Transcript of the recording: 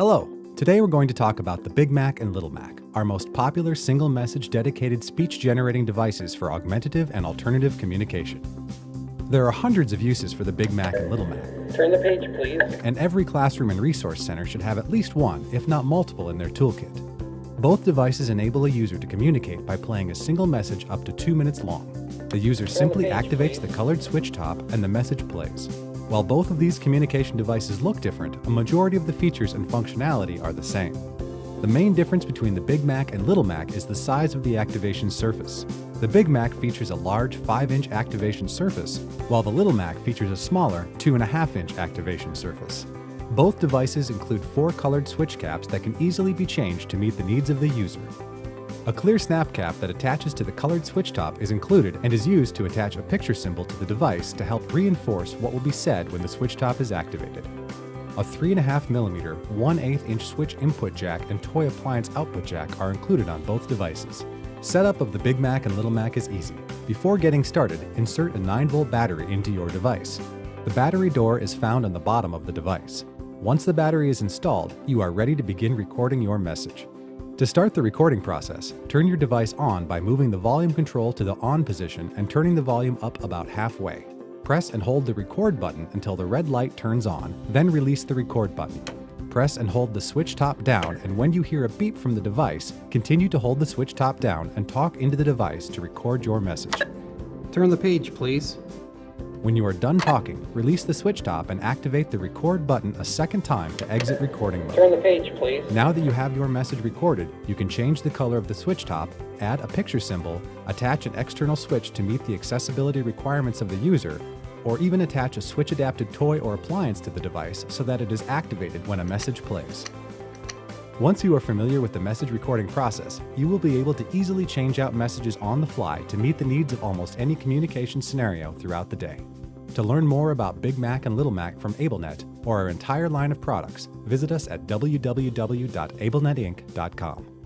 Hello. Today we're going to talk about the Big Mac and Little Mac, our most popular single message dedicated speech generating devices for augmentative and alternative communication. There are hundreds of uses for the Big Mac and Little Mac, Turn the page, please. and every classroom and resource center should have at least one, if not multiple, in their toolkit. Both devices enable a user to communicate by playing a single message up to two minutes long. The user simply activates the colored switch top and the message plays. While both of these communication devices look different, a majority of the features and functionality are the same. The main difference between the Big Mac and Little Mac is the size of the activation surface. The Big Mac features a large 5 inch activation surface, while the Little Mac features a smaller 2.5 inch activation surface. Both devices include four colored switch caps that can easily be changed to meet the needs of the user. A clear snap cap that attaches to the colored switch top is included and is used to attach a picture symbol to the device to help reinforce what will be said when the switch top is activated. A 3.5mm 1 8 inch switch input jack and toy appliance output jack are included on both devices. Setup of the Big Mac and Little Mac is easy. Before getting started, insert a 9 volt battery into your device. The battery door is found on the bottom of the device. Once the battery is installed, you are ready to begin recording your message. To start the recording process, turn your device on by moving the volume control to the on position and turning the volume up about halfway. Press and hold the record button until the red light turns on, then release the record button. Press and hold the switch top down, and when you hear a beep from the device, continue to hold the switch top down and talk into the device to record your message. Turn the page, please. When you are done talking, release the switch top and activate the record button a second time to exit recording mode. Turn the page, please. Now that you have your message recorded, you can change the color of the switch top, add a picture symbol, attach an external switch to meet the accessibility requirements of the user, or even attach a switch adapted toy or appliance to the device so that it is activated when a message plays. Once you are familiar with the message recording process, you will be able to easily change out messages on the fly to meet the needs of almost any communication scenario throughout the day. To learn more about Big Mac and Little Mac from AbleNet or our entire line of products, visit us at www.ablenetinc.com.